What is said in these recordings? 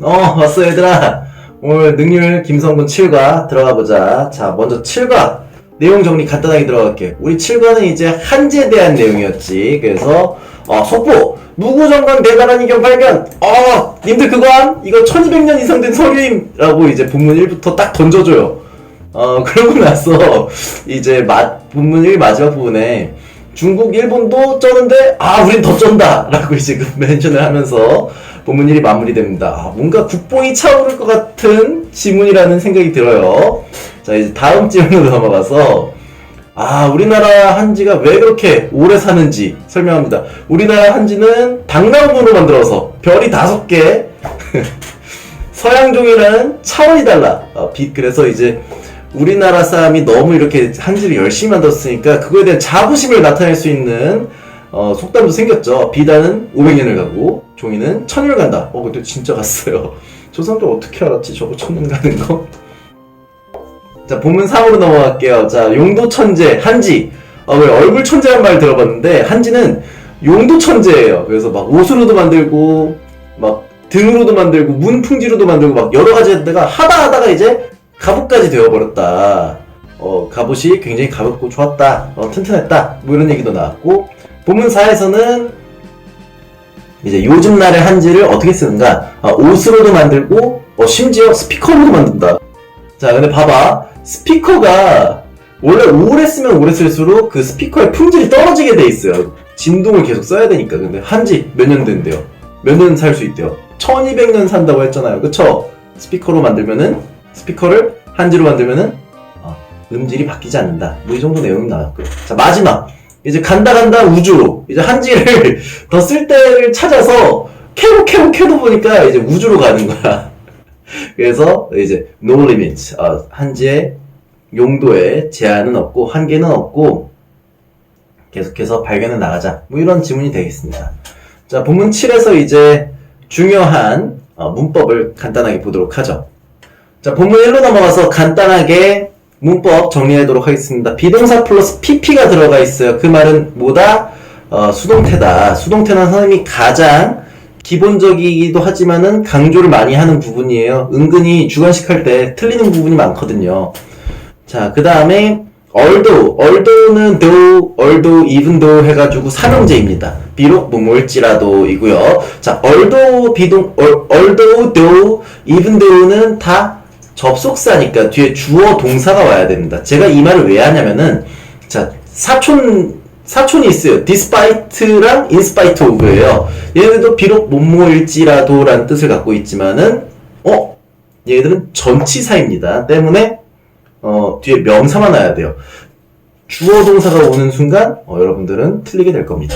어, 왔어, 얘들아. 오늘 능률 김성군 7과 들어가 보자. 자, 먼저 7과 내용 정리 간단하게 들어갈게. 우리 7과는 이제 한지에 대한 내용이었지. 그래서, 어, 속보! 무구정관 대단한 이견 발견! 어, 님들 그거 함? 이거 1200년 이상 된 서류임! 라고 이제 본문 1부터 딱 던져줘요. 어, 그러고 나서, 이제, 마, 본문 1 마지막 부분에, 중국, 일본도 쩌는데, 아, 우린 더 쩐다! 라고 이제 그 멘션을 하면서, 본문 1이 마무리됩니다. 아, 뭔가 국뽕이 차오를 것 같은 지문이라는 생각이 들어요. 자, 이제 다음 지문으로 넘어가서, 아, 우리나라 한지가 왜 그렇게 오래 사는지 설명합니다. 우리나라 한지는 당나무로 만들어서 별이 다섯 개, 서양종이랑 차원이 달라. 어, 빛, 그래서 이제 우리나라 사람이 너무 이렇게 한지를 열심히 만들었으니까 그거에 대한 자부심을 나타낼 수 있는 어, 속담도 생겼죠. 비단은 500년을 가고 종이는 1000년을 간다. 어, 근데 진짜 갔어요. 저 사람들 어떻게 알았지? 저거 1000년 가는 거? 자, 본문 3으로 넘어갈게요. 자, 용도 천재, 한지. 어, 왜 얼굴 천재란 말 들어봤는데, 한지는 용도 천재예요. 그래서 막 옷으로도 만들고, 막 등으로도 만들고, 문풍지로도 만들고, 막 여러 가지 했다가 하다 하다가 이제 갑옷까지 되어버렸다. 어, 갑옷이 굉장히 가볍고 좋았다. 어, 튼튼했다. 뭐 이런 얘기도 나왔고, 본문 4에서는 이제 요즘 날의 한지를 어떻게 쓰는가? 어, 옷으로도 만들고, 어, 심지어 스피커로도 만든다. 자, 근데 봐봐. 스피커가 원래 오래 쓰면 오래 쓸수록 그 스피커의 품질이 떨어지게 돼 있어요. 진동을 계속 써야 되니까. 근데 한지 몇 년 된대요. 몇 년 살 수 있대요. 1200년 산다고 했잖아요. 그쵸? 스피커로 만들면은, 스피커를 한지로 만들면은, 어, 음질이 바뀌지 않는다. 뭐 이 정도 내용이 나왔고요. 자, 마지막. 이제 간다 간다 우주로. 이제 한지를 더 쓸 때를 찾아서 캐고 캐고 캐도 보니까 이제 우주로 가는 거야. 그래서 이제 no limit 어, 한지의 용도에 제한은 없고 한계는 없고 계속해서 발견해 나가자 뭐 이런 지문이 되겠습니다. 자 본문 7에서 이제 중요한 어, 문법을 간단하게 보도록 하죠. 자 본문 1로 넘어가서 간단하게 문법 정리하도록 하겠습니다. 비동사 플러스 pp가 들어가 있어요. 그 말은 뭐다? 어, 수동태다. 수동태는 선생님이 가장 기본적이기도 하지만은 강조를 많이 하는 부분이에요. 은근히 주관식 할 때 틀리는 부분이 많거든요. 자, 그 다음에 although, although는 though, although, even though 해가지고 삼형제입니다. 비록 뭐뭐일지라도 이고요. 자, although 비동, al- although, though, even though는 다 접속사니까 뒤에 주어 동사가 와야 됩니다. 제가 이 말을 왜 하냐면은 자, 사촌 사촌이 있어요. despite랑 in spite of예요. 얘네들도 비록 뭐뭐일지라도라는 뜻을 갖고 있지만은 어 얘네들은 전치사입니다. 때문에 어 뒤에 명사만 와야 돼요. 주어 동사가 오는 순간 어, 여러분들은 틀리게 될 겁니다.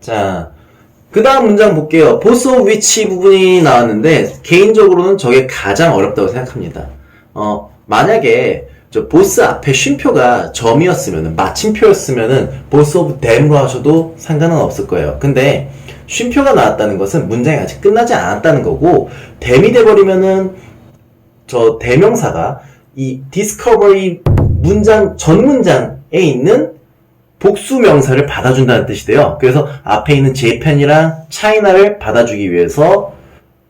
자, 그 다음 문장 볼게요. boss of which 부분이 나왔는데 개인적으로는 저게 가장 어렵다고 생각합니다. 어 만약에 저 보스 앞에 쉼표가 점이었으면은 마침표였으면은 보스 오브 댐으로 하셔도 상관은 없을 거예요. 근데 쉼표가 나왔다는 것은 문장이 아직 끝나지 않았다는 거고 댐이 돼버리면은 저 대명사가 이 discovery 문장 전 문장에 있는 복수 명사를 받아준다는 뜻이 돼요. 그래서 앞에 있는 Japan이랑 China를 받아주기 위해서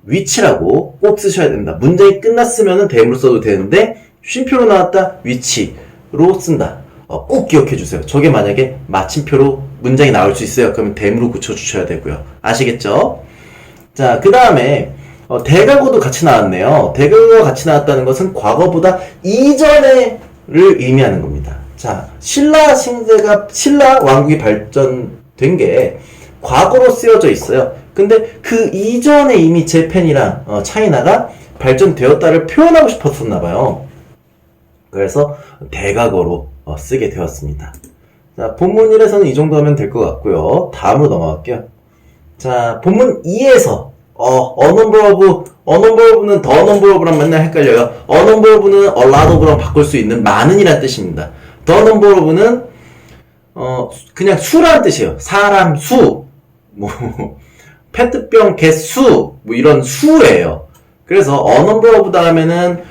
위치라고 꼭 쓰셔야 됩니다. 문장이 끝났으면 댐으로 써도 되는데 쉼표로 나왔다 위치로 쓴다. 어, 꼭 기억해 주세요. 저게 만약에 마침표로 문장이 나올 수 있어요. 그러면 댐으로 붙여 주셔야 되고요. 아시겠죠? 자, 그 다음에 어, 대가고도 같이 나왔네요. 대가고가 같이 나왔다는 것은 과거보다 이전에를 의미하는 겁니다. 자, 신라 신세가 신라 왕국이 발전된 게 과거로 쓰여져 있어요. 근데 그 이전에 이미 재팬이랑 어, 차이나가 발전되었다를 표현하고 싶었었나 봐요. 그래서 대각어로 어, 쓰게 되었습니다. 자, 본문 1에서는 이 정도 하면 될 것 같고요. 다음으로 넘어갈게요. 자, 본문 2에서 어, 어넘버러브, 어넘버러브는 더 넘버러브랑 맨날 헷갈려요. 어넘버러브는 lot of랑 바꿀 수 있는 많은이란 뜻입니다. 더 넘버러브는 어, 그냥 수라는 뜻이에요. 사람 수, 뭐, 페트병 개수, 뭐 이런 수예요. 그래서 a number of 다음에는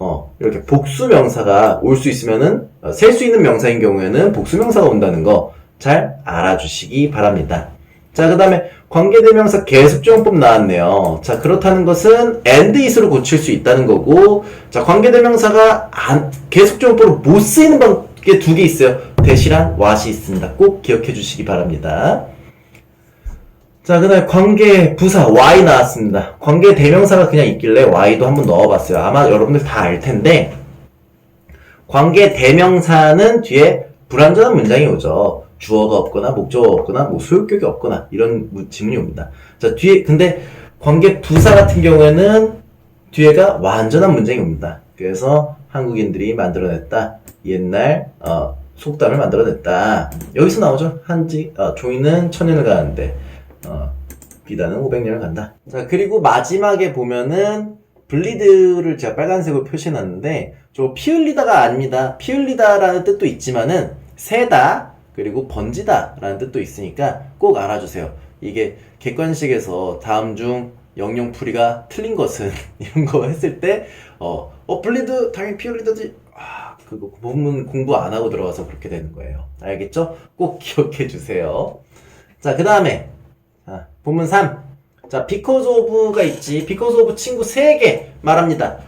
어, 이렇게 복수 명사가 올 수 있으면은 어, 셀수 있는 명사인 경우에는 복수 명사가 온다는 거 잘 알아주시기 바랍니다. 자, 그 다음에 관계대명사 계속조용법 나왔네요. 자, 그렇다는 것은 and is로 고칠 수 있다는 거고, 자, 관계대명사가 안, 계속조용법으로 못 쓰이는 게두개 있어요. 대시랑 what이 있습니다. 꼭 기억해 주시기 바랍니다. 자, 그 다음에 관계 부사 y 나왔습니다. 관계 대명사가 그냥 있길래 y도 한번 넣어봤어요. 아마 여러분들 다 알 텐데, 관계 대명사는 뒤에 불완전한 문장이 오죠. 주어가 없거나 목적어가 없거나 뭐 소유격이 없거나 이런 무- 지문이 옵니다. 자 뒤에 근데 관계 부사 같은 경우에는 뒤에가 완전한 문장이 옵니다. 그래서 한국인들이 만들어냈다 옛날 어, 속담을 만들어냈다. 여기서 나오죠. 한지 어, 조이는 천년을 가는데 어, 비단은 500년을 간다. 자 그리고 마지막에 보면은 블리드를 제가 빨간색으로 표시해놨는데 저 피 흘리다가 아닙니다. 피 흘리다라는 뜻도 있지만은 새다 그리고 번지다 라는 뜻도 있으니까 꼭 알아주세요. 이게 객관식에서 다음 중 영영풀이가 틀린 것은 이런 거 했을 때 어, 어 블리드 당연히 피 흘리다지 아 그거 본문 공부 안 하고 들어가서 그렇게 되는 거예요. 알겠죠? 꼭 기억해 주세요. 자, 그 다음에 자, 본문 3. 자, because of가 있지. because of 친구 3개 말합니다.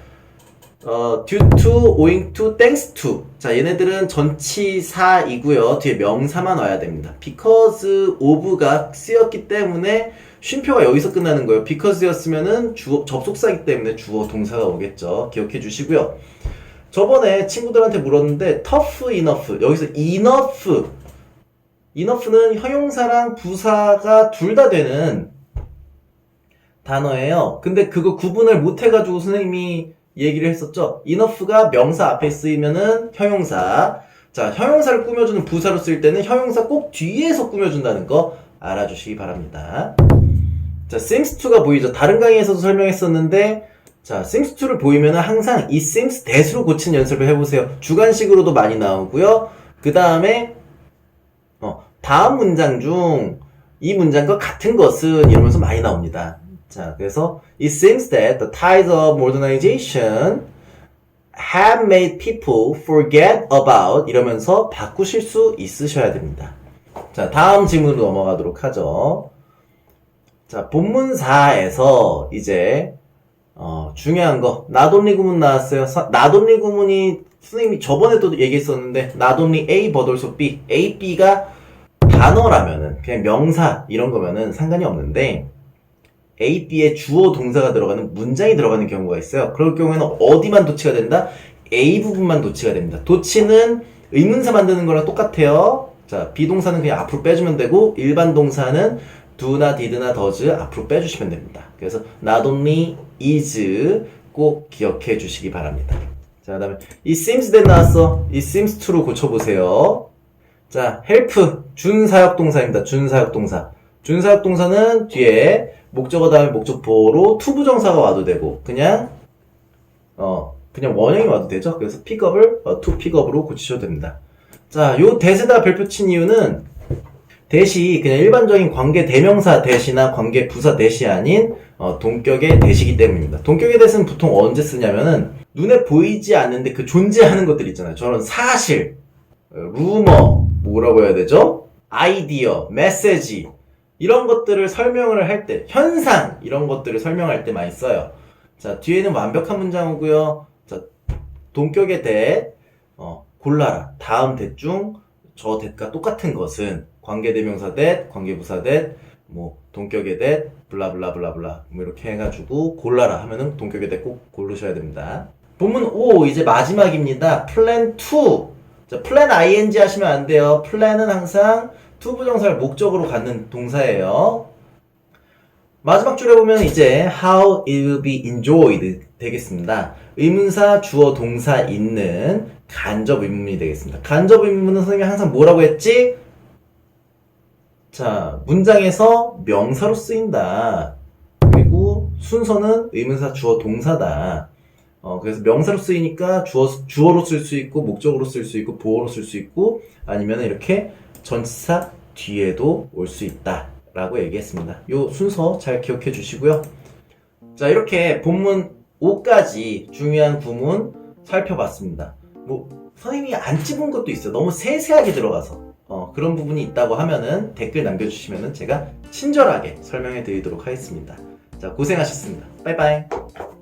어, due to, owing to, thanks to. 자, 얘네들은 전치사이고요. 뒤에 명사만 와야 됩니다. because of가 쓰였기 때문에 쉼표가 여기서 끝나는 거예요. because였으면은 주어, 접속사이기 때문에 주어 동사가 오겠죠. 기억해 주시고요. 저번에 친구들한테 물었는데 tough enough 여기서 enough enough는 형용사랑 부사가 둘 다 되는 단어예요. 근데 그거 구분을 못 해가지고 선생님이 얘기를 했었죠. enough가 명사 앞에 쓰이면은 형용사. 자, 형용사를 꾸며주는 부사로 쓸 때는 형용사 꼭 뒤에서 꾸며준다는 거 알아주시기 바랍니다. 자, seems to가 보이죠? 다른 강의에서도 설명했었는데, 자, seems to를 보이면은 항상 이 seems that으로 고치는 연습을 해보세요. 주관식으로도 많이 나오고요. 그 다음에, 어, 다음 문장 중 이 문장과 같은 것은 이러면서 많이 나옵니다. 자, 그래서 it seems that the tides of modernization have made people forget about 이러면서 바꾸실 수 있으셔야 됩니다. 자, 다음 질문으로 넘어가도록 하죠. 자, 본문 4에서 이제 어, 중요한 거 나돈리 구문 나왔어요. 사- 나돈리 구문이 선생님이 저번에도 얘기했었는데 나돈리 A but B, A, B가 단어라면은 그냥 명사 이런 거면은 상관이 없는데 A, B에 주어 동사가 들어가는 문장이 들어가는 경우가 있어요. 그럴 경우에는 어디만 도치가 된다? A 부분만 도치가 됩니다. 도치는 의문사 만드는 거랑 똑같아요. 자, 비동사는 그냥 앞으로 빼주면 되고 일반 동사는 do나 did나 does 앞으로 빼주시면 됩니다. 그래서 not only is 꼭 기억해 주시기 바랍니다. 자, 그 다음에 it seems that 나왔어. it seems to로 고쳐보세요. 자, help 준사역 동사입니다. 준사역 동사. 준사역 동사는 뒤에 목적어 다음에 목적보로 투부정사가 와도 되고 그냥 어 그냥 원형이 와도 되죠. 그래서 픽업을 어, 투 픽업으로 고치셔도 됩니다. 자, 요 대세다 별표 친 이유는 대시 그냥 일반적인 관계 대명사 대시나 관계 부사 대시 아닌 어, 동격의 대시기 때문입니다. 동격의 대시는 보통 언제 쓰냐면은 눈에 보이지 않는데 그 존재하는 것들 있잖아요. 저런 사실, 어, 루머, 뭐라고 해야 되죠? 아이디어, 메시지 이런 것들을 설명을 할 때, 현상 이런 것들을 설명할 때 많이 써요. 자 뒤에는 완벽한 문장 오고요. 자 동격의 대, 어, 골라라. 다음 대중 저 대가 똑같은 것은 관계대명사 대, 관계부사 대, 뭐 동격의 대, 블라블라블라블라 뭐 이렇게 해가지고 골라라 하면은 동격의 대꼭 고르셔야 됩니다. 본문 5 이제 마지막입니다. 플랜 2. 자, 플랜 ing 하시면 안 돼요. 플랜은 항상 to 부정사를 목적으로 갖는 동사예요. 마지막 줄에 보면 이제 how it will be enjoyed 되겠습니다. 의문사, 주어, 동사 있는 간접 의문문이 되겠습니다. 간접 의문문은 선생님이 항상 뭐라고 했지? 자, 문장에서 명사로 쓰인다. 그리고 순서는 의문사, 주어, 동사다. 어, 그래서 명사로 쓰이니까 주어, 주어로 쓸 수 있고, 목적으로 쓸 수 있고, 보어로 쓸 수 있고, 아니면 이렇게 전치사 뒤에도 올 수 있다. 라고 얘기했습니다. 요 순서 잘 기억해 주시고요. 자, 이렇게 본문 5까지 중요한 구문 살펴봤습니다. 뭐, 선생님이 안 찝은 것도 있어요. 너무 세세하게 들어가서. 어, 그런 부분이 있다고 하면은 댓글 남겨주시면은 제가 친절하게 설명해 드리도록 하겠습니다. 자, 고생하셨습니다. 빠이빠이.